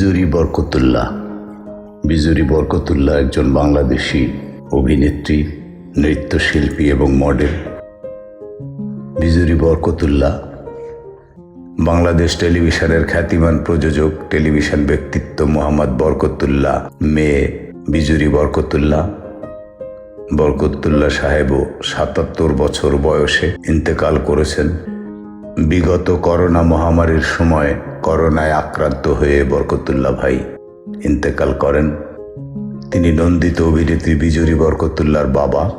বিজুরি বরকতুল্লাহ। বিজুরি বরকতুল্লাহ একজন বাংলাদেশি অভিনেত্রী, নৃত্যশিল্পী এবং মডেল। বিজুরি বরকতুল্লাহ বাংলাদেশ টেলিভিশনের খ্যাতিমান প্রযোজক, টেলিভিশন ব্যক্তিত্ব মোহাম্মদ বরকতুল্লাহ, মেয়ে বিজুরি বরকতুল্লাহ। বরকতুল্লাহ সাহেবও সাতাত্তর বছর বয়সে ইন্তেকাল করেছেন। বিগত করোনা মহামারীর সময় করোনায় আক্রান্ত হয়ে বরকতুল্লাহ ভাই ইন্তেকাল করেন। তিনি নন্দিত অভিনেত্রী বিজুরি বরকতুল্লার বাবা।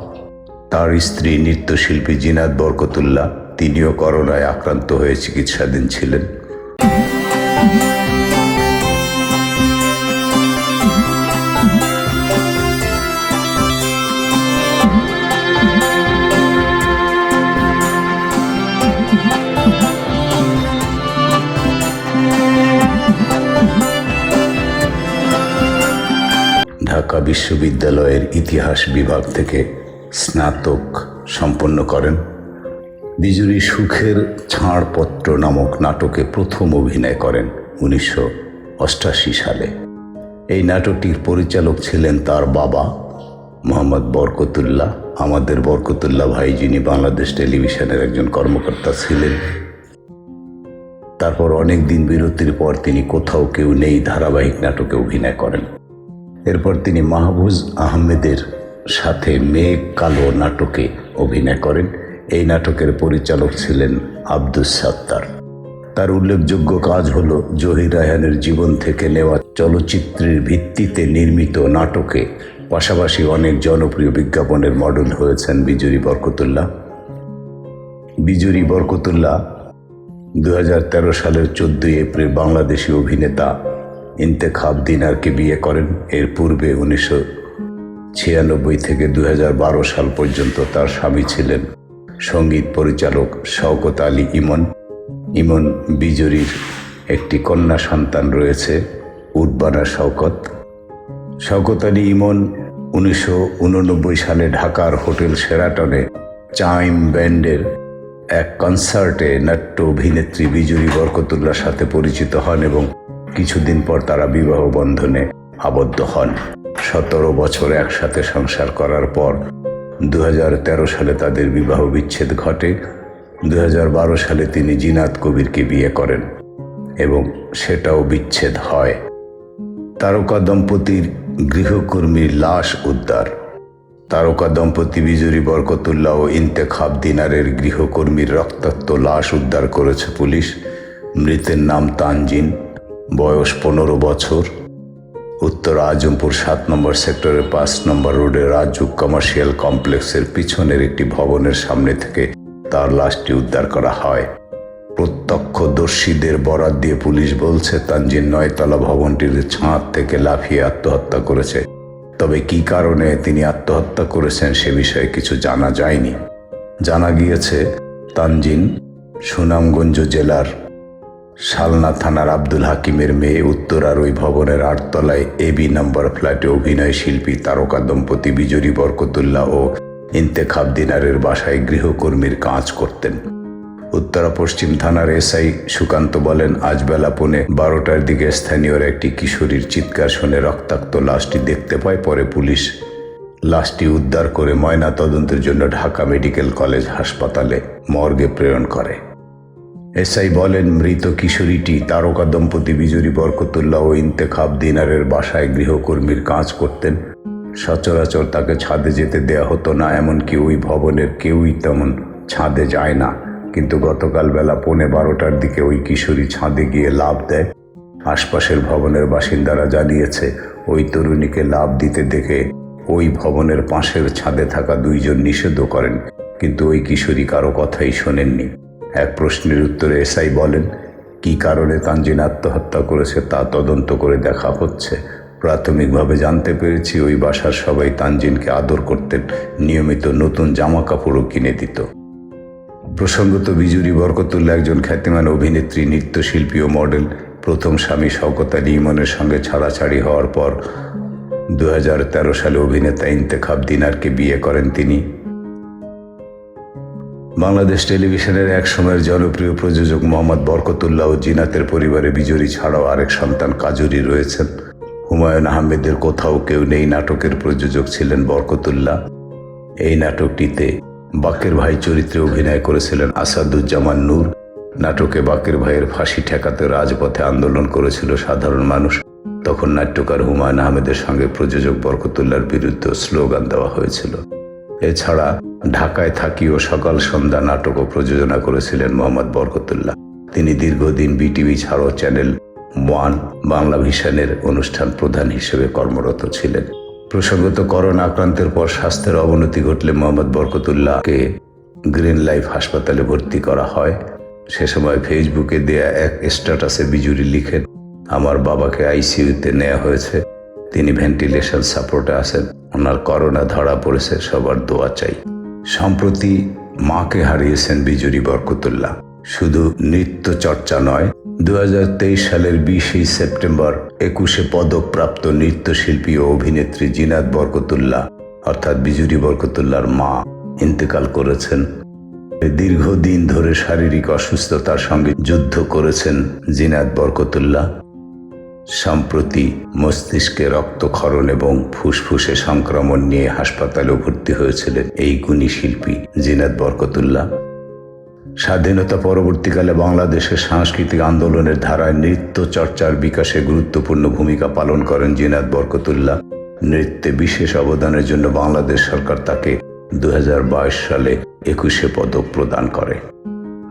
তার স্ত্রী নৃত্যশিল্পী জিনাত বরকতুল্লাহ তিনিও করোনায় আক্রান্ত হয়ে চিকিৎসাধীন ছিলেন। ঢাকা বিশ্ববিদ্যালয়ের ইতিহাস বিভাগ থেকে স্নাতক সম্পন্ন করেন। বিজুরি সুখের ছাড়পত্র নামক নাটকে প্রথম অভিনয় করেন উনিশশো অষ্টাশি সালে। এই নাটকটির পরিচালক ছিলেন তার বাবা মোহাম্মদ বরকতুল্লাহ। আমাদের বরকতুল্লাহ ভাই, যিনি বাংলাদেশ টেলিভিশনের একজন কর্মকর্তা ছিলেন। তারপর অনেক দিন বিরতির পর তিনি কোথাও কেউ নেই, ধারাবাহিক নাটকে অভিনয় করেন। এরপর তিনি মাহবুজ আহমেদের সাথে মেঘ কালো নাটকে অভিনয় করেন। এই নাটকের পরিচালক ছিলেন আব্দুস সাত্তার। তার উল্লেখযোগ্য কাজ হল জহির রায়হানের জীবন থেকে নেওয়া চলচ্চিত্রের ভিত্তিতে নির্মিত নাটকে পাশাপাশি অনেক জনপ্রিয় বিজ্ঞাপনের মডেল হয়েছেন বিজুরি বরকতুল্লাহ। বিজুরি বরকতুল্লাহ দু হাজার তেরো সালের চোদ্দই এপ্রিল বাংলাদেশি অভিনেতা ইন্তেখাব দিনারকে বিয়ে করেন। এর পূর্বে উনিশশো ছিয়ানব্বই থেকে দু হাজার বারো সাল পর্যন্ত তার স্বামী ছিলেন সংগীত পরিচালক শওকত আলী ইমন। ইমন বিজুরির একটি কন্যা সন্তান রয়েছে উদ্বানা শওকত। শওকত আলী ইমন উনিশশো উননব্বই সালে ঢাকার হোটেল সেরাটনে চাইম ব্যান্ডের এক কনসার্টে নাট্য অভিনেত্রী বিজুরি বরকতুল্লার সাথে পরিচিত হন এবং কিছুদিন পর তারা বিবাহ বন্ধনে আবদ্ধ হন। সতেরো বছর একসাথে সংসার করার পর দু হাজার তেরো সালে তাদের বিবাহ বিচ্ছেদ ঘটে। দুহাজার বারো সালে তিনি জিনাত কবিরকে বিয়ে করেন এবং সেটাও বিচ্ছেদ হয়। তারকা দম্পতির গৃহকর্মীর লাশ উদ্ধার। তারকা দম্পতি বিজুরি বরকতুল্লাহ ও ইন্তেখাব দিনারের গৃহকর্মীর রক্তাক্ত লাশ উদ্ধার করেছে পুলিশ। মৃতের নাম তানজিন। বয়স পনেরো বছর। উত্তর আজমপুর সাত নম্বর সেক্টরের পাঁচ নম্বর রোডে রাজুক কমার্শিয়াল কমপ্লেক্সের পিছনের একটি ভবনের সামনে থেকে তার লাশটি উদ্ধার করা হয়। প্রত্যক্ষদর্শীদের বরাত দিয়ে পুলিশ বলছে তানজিন নয়তলা ভবনটির ছাদ থেকে লাফিয়ে আত্মহত্যা করেছে। তবে কি কারণে তিনি আত্মহত্যা করেছেন সে বিষয়ে কিছু জানা যায়নি। জানা গিয়েছে, তানজিন সুনামগঞ্জ জেলার শালনা থানার আব্দুল হাকিমের মেয়ে উত্তরার ওই ভবনের আটতলায় এবি নম্বর ফ্ল্যাটে অভিনয় শিল্পী তারকা দম্পতি বিজরি বরকতুল্লাহ ও ইন্তেখাব দিনারের বাসায় গৃহকর্মীর কাজ করতেন। উত্তরা পশ্চিম থানার এসআই সুকান্ত বলেন, আজ বেলা পৌনে বারোটার দিকে স্থানীয়রা একটি কিশোরীর চিৎকার শুনে রক্তাক্ত লাশটি দেখতে পায়। পরে পুলিশ লাশটি উদ্ধার করে ময়না তদন্তের জন্য ঢাকা মেডিকেল কলেজ হাসপাতালে মর্গে প্রেরণ করে। এসআই বলেন, মৃত কিশোরীটি তারকা দম্পতি বিজুরি বরকতুল্লাহ ও ইন্তেখাব দিনারের বাসায় গৃহকর্মীর কাজ করতেন। সচরাচর তাকে ছাদে যেতে দেয়া হতো না, এমনকি ওই ভবনের কেউই তেমন ছাদে যায় না। কিন্তু গতকাল বেলা পৌনে বারোটার দিকে ওই কিশোরী ছাদে গিয়ে লাভ দেয়। আশপাশের ভবনের বাসিন্দারা জানিয়েছে, ওই তরুণীকে লাভ দিতে দেখে ওই ভবনের পাশের ছাদে থাকা দুইজন নিষেধও করেন, কিন্তু ওই কিশোরী কারও কথাই শোনেননি। এক প্রশ্নের উত্তরে এসআই বলেন, কি কারণে তানজিন আত্মহত্যা করেছে তা তদন্ত করে দেখা হচ্ছে। প্রাথমিকভাবে জানতে পেরেছি ওই বাসার সবাই তানজিনকে আদর করতেন, নিয়মিত নতুন জামা কাপড়ও কিনে দিত। প্রসঙ্গত বিজুরি বরকতুল্লা একজন খ্যাতিমান অভিনেত্রী, নৃত্যশিল্পী ও মডেল, প্রথম স্বামী শওকত আলী ইমনের সঙ্গে ছাড়াছাড়ি হওয়ার পর দু হাজার তেরো সালে অভিনেতা ইন্তেখাব দিনারকে বিয়ে করেন তিনি। বাংলাদেশ টেলিভিশনের এক সময়ের জনপ্রিয় প্রযোজক মোহাম্মদ বরকতুল্লাহ ও জিনাতের পরিবারে বিজয়ী ছাড়াও আরেক সন্তান কাজুরি রয়েছেন। হুমায়ুন আহমেদের কোথাও কেউ নেই নাটকের প্রযোজক ছিলেন বরকতুল্লাহ। এই নাটকটিতে বাকের ভাই চরিত্রে অভিনয় করেছিলেন আসাদুজ্জামান নূর। নাটকে বাকের ভাইয়ের ফাঁসি ঠেকাতে রাজপথে আন্দোলন করেছিল সাধারণ মানুষ। তখন নাট্যকার হুমায়ুন আহমেদের সঙ্গে প্রযোজক বরকতুল্লার বিরুদ্ধে স্লোগান দেওয়া হয়েছিল। এছাড়া ঢাকায় থাকি ও সকাল সন্ধ্যা নাটক ও প্রযোজনা করেছিলেন মোহাম্মদ বরকতুল্লাহ। তিনি দীর্ঘদিন বিটিভি ছাড়াও চ্যানেল ওয়ান বাংলা ভিশনের অনুষ্ঠান প্রধান হিসেবে কর্মরত ছিলেন। প্রসঙ্গত, করোনা আক্রান্তের পর স্বাস্থ্যের অবনতি ঘটলে মোহাম্মদ বরকতুল্লাহকে গ্রিন লাইফ হাসপাতালে ভর্তি করা হয়। সে সময় ফেসবুকে দেয়া এক স্ট্যাটাসে বিজুরি লিখেন, আমার বাবাকে আইসিইউতে নেওয়া হয়েছে। তিনি ভেন্টিলেশন সাপোর্টে আছেন। ওনার করোনা ধরা পড়েছে, সবার দোয়া চাই। সম্প্রতি মাকে হারিয়েছেন বিজুরি বরকতুল্লাহ। শুধু নৃত্য চর্চা নয় দু সালের বিশে সেপ্টেম্বর একুশে পদকপ্রাপ্ত নৃত্যশিল্পী ও অভিনেত্রী জিনাত বরকতুল্লাহ, অর্থাৎ বিজুরি বরকতুল্লাহর মা, ইন্তেকাল করেছেন। দীর্ঘদিন ধরে শারীরিক অসুস্থতার সঙ্গে যুদ্ধ করেছেন জিনাত বরকতুল্লাহ। সম্প্রতি মস্তিষ্কে রক্তক্ষরণ এবং ফুসফুসে সংক্রমণ নিয়ে হাসপাতালে ভর্তি হয়েছিলেন এই গুণী শিল্পী জিনাত বরকতুল্লাহ। স্বাধীনতা পরবর্তীকালে বাংলাদেশের সাংস্কৃতিক আন্দোলনের ধারায় নৃত্য চর্চার বিকাশে গুরুত্বপূর্ণ ভূমিকা পালন করেন জিনাত বরকতুল্লাহ। নৃত্যে বিশেষ অবদানের জন্য বাংলাদেশ সরকার তাকে দুহাজার বাইশ সালে একুশে পদক প্রদান করে।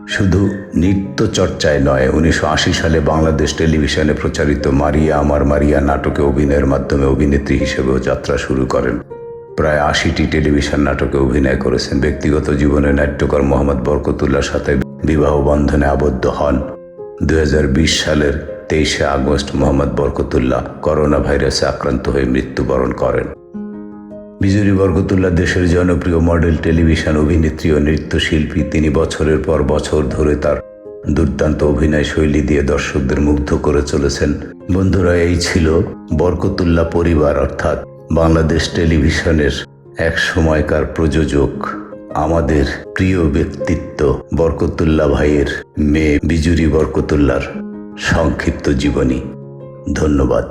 শুধু নৃত্য চর্চায় নয়, উনিশশো আশি সালে বাংলাদেশ টেলিভিশনে প্রচারিত মারিয়া আমার মারিয়া নাটকে অভিনয়ের মাধ্যমে অভিনেত্রী হিসেবেও যাত্রা শুরু করেন। প্রায় আশিটি টেলিভিশন নাটকে অভিনয় করেছেন। ব্যক্তিগত জীবনে নাট্যকার মোহাম্মদ বরকতুল্লার সাথে বিবাহ বন্ধনে আবদ্ধ হন। দু হাজার বিশ সালের তেইশে আগস্ট মোহাম্মদ বরকতুল্লাহ করোনা ভাইরাসে আক্রান্ত হয়ে মৃত্যুবরণ করেন। বিজুরি বরকতুল্লাহ দেশের জনপ্রিয় মডেল টেলিভিশন অভিনেত্রী ও নৃত্যশিল্পী, তিনি বছরের পর বছর ধরে তার দুর্দান্ত অভিনয় শৈলী দিয়ে দর্শকদের মুগ্ধ করে চলেছেন। বন্ধুরা, এই ছিল বরকতুল্লাহ পরিবার, অর্থাৎ বাংলাদেশ টেলিভিশনের এক সময়কার প্রযোজক, আমাদের প্রিয় ব্যক্তিত্ব বরকতুল্লাহ ভাইয়ের মেয়ে বিজুরি বরকতুল্লার সংক্ষিপ্ত জীবনী। ধন্যবাদ।